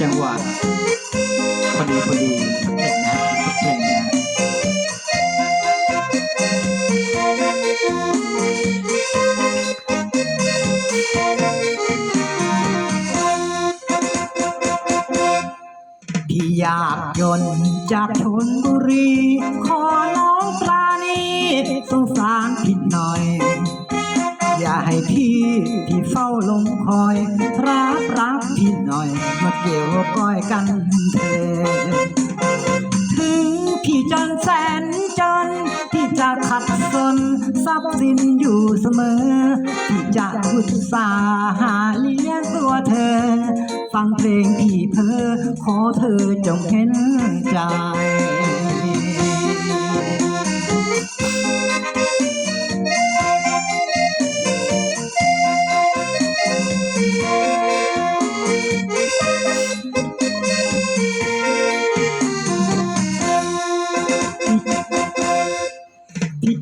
จังหวะพอดีพอดีสักเพลงนะสักเพลงนะพี่อยากยนต์จากชนบุรี ขอน้องปราณีสงสารผิดหน่อย อย่าให้พี่ที่เฝ้าลงคอย รักรักพี่หน่อย มาเกี่ยวก้อยกันเถิดถึงพี่จนแสนจนพี่จะขัดสนทรัพย์สินอยู่เสมอ พี่จะอุตสาหาเลี้ยงตัวเธอ ฟังเพลงพี่เพ้อขอเธอจงเห็นใจ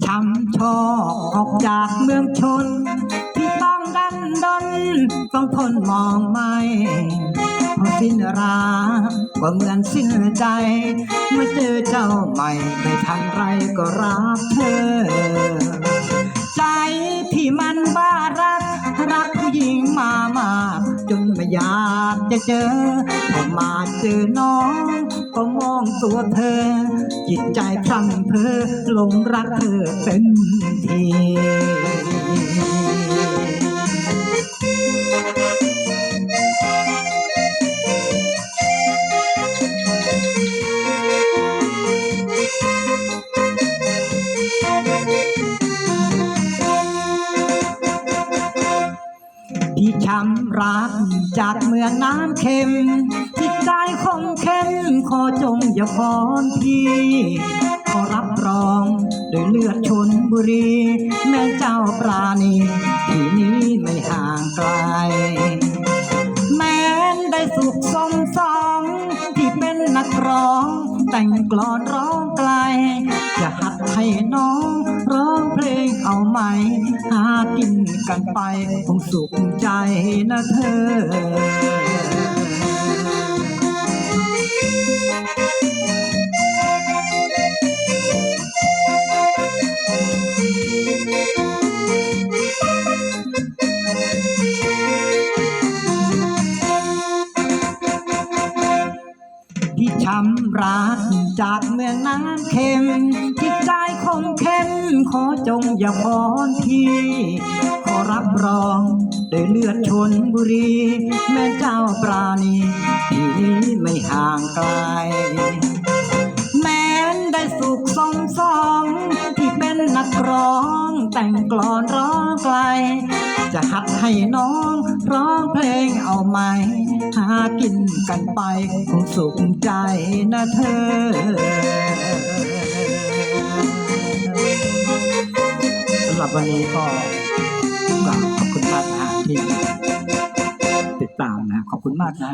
ช้ำชอกออกจากเมืองชนที่ต้องดันดนต้องทนมองไม่พอสิ้นราก็เหมือนสิ้นใจ เมื่อเจอเจ้าใหม่ไม่ทันไรก็รักเธอ ใจที่มัน อยากจะเจอพอมาเจอน้องก็มองตัวเธอ จิตใจพลังเพอหลงรักเธอเป็นทีำรักจากเมืองน้ำเค็ม จิตใจคงเข้มขอจงอย่าพรพี่ขอรับรองโดยเลือดชนบุรี แม่เจ้าปราณีที่นี้ไม่ห่างไกล แม้นได้สุขสมสองที่เป็นนักร้อง แต่งกลอนร้องไกล จะหัดให้น้องร้องเพลงเอาไหมหากิน กันไปคงสุขใจนะเธอที่ช้ำรักจากเมืองน้ำเค็มจิตใจคงเข้ม ขอจงอย่าพรพี่ขอ รับรองด้วยเลือดชนบุรี แม่เจ้าปราณีที่นี้ไม่ห่างไกล แม้นได้สุขสมสอง ที่เป็นนักร้องแต่งกลอนร้องไกล จะหัดให้น้องร้องเพลงเอาไหม หากินกันไปคงสุขใจนะเธอสำหรับวันนี้ก็ ที่ติดตามนะ ขอบคุณมากนะ